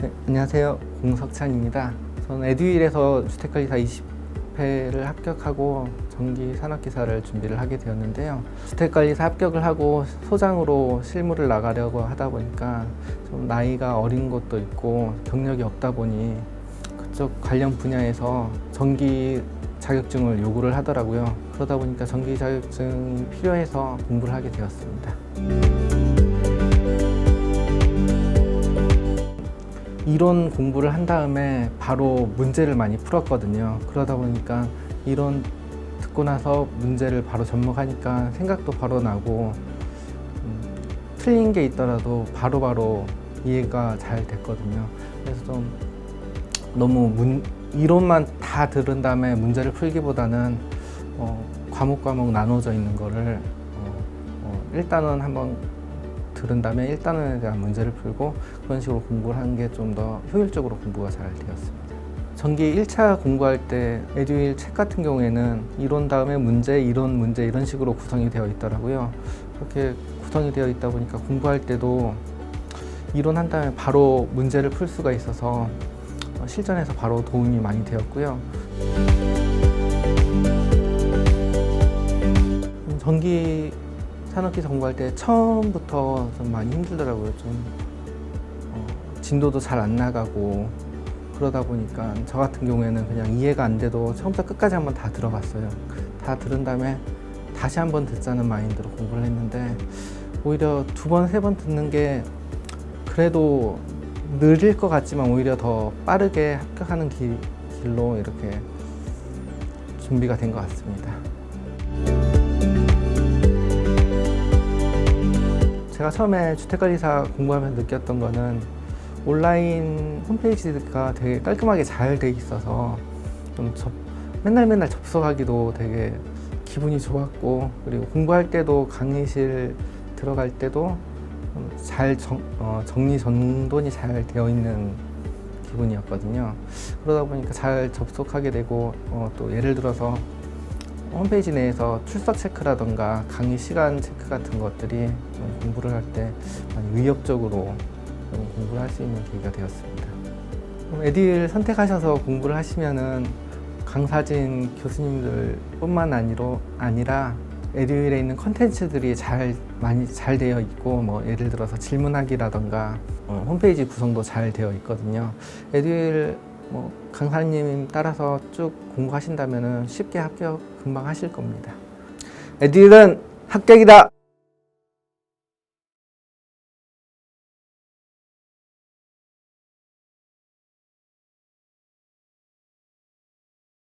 네, 안녕하세요. 공석찬입니다. 저는 에듀윌에서 주택관리사 20회를 합격하고 전기 산업기사를 준비를 하게 되었는데요. 주택관리사 합격을 하고 소장으로 실무를 나가려고 하다 보니까 좀 나이가 어린 것도 있고 경력이 없다 보니 그쪽 관련 분야에서 전기 자격증을 요구를 하더라고요. 그러다 보니까 전기 자격증이 필요해서 공부를 하게 되었습니다. 이론 공부를 한 다음에 바로 문제를 많이 풀었거든요. 그러다 보니까 이론 듣고 나서 문제를 바로 접목하니까 생각도 바로 나고 음, 틀린 게 있더라도 바로바로 이해가 잘 됐거든요. 그래서 좀 너무 문, 이론만 다 들은 다음에 문제를 풀기보다는 어, 과목 과목 나눠져 있는 거를 어, 어, 일단은 한번 들은 다음에 일단에 대한 문제를 풀고 그런 식으로 공부를 하는 게좀 더 효율적으로 공부가 잘 되었습니다. 전기 1차 공부할 때 에듀윌 책 같은 경우에는 이론 다음에 문제, 이론 문제 이런 식으로 구성이 되어 있더라고요. 그렇게 구성이 되어 있다 보니까 공부할 때도 이론 한 다음에 바로 문제를 풀 수가 있어서 어, 실전에서 바로 도움이 많이 되었고요. 음, 전기 산업기사 공부할 때 처음부터 좀 많이 힘들더라고요. 좀 어, 진도도 잘 안 나가고 그러다 보니까 저 같은 경우에는 그냥 이해가 안 돼도 처음부터 끝까지 한번 다 들어봤어요. 다 들은 다음에 다시 한번 듣자는 마인드로 공부를 했는데 오히려 두 번, 세 번 듣는 게 그래도 느릴 것 같지만 오히려 더 빠르게 합격하는 길, 길로 이렇게 준비가 된 것 같습니다. 제가 처음에 주택관리사 공부하면서 느꼈던 거는 온라인 홈페이지가 되게 깔끔하게 잘 돼 있어서 좀 접, 맨날 맨날 접속하기도 되게 기분이 좋았고 그리고 공부할 때도 강의실 들어갈 때도 좀잘 정, 어, 정리 정돈이 잘 되어 있는 기분이었거든요. 그러다 보니까 잘 접속하게 되고 어, 또 예를 들어서 홈페이지 내에서 출석 체크라던가 강의 시간 체크 같은 것들이 좀 공부를 할 때 많이 의욕적으로 좀 공부를 할 수 있는 계기가 되었습니다. 에디를 선택하셔서 공부를 하시면은 강사진 교수님들 뿐만 아니로 아니라 에듀윌에 있는 컨텐츠들이 잘 많이 잘 되어 있고 뭐 예를 들어서 질문하기라던가 어, 홈페이지 구성도 잘 되어 있거든요. 에듀윌 뭐 강사님 따라서 쭉 공부하신다면은 쉽게 합격 금방 하실 겁니다. 에듀윌은 합격이다.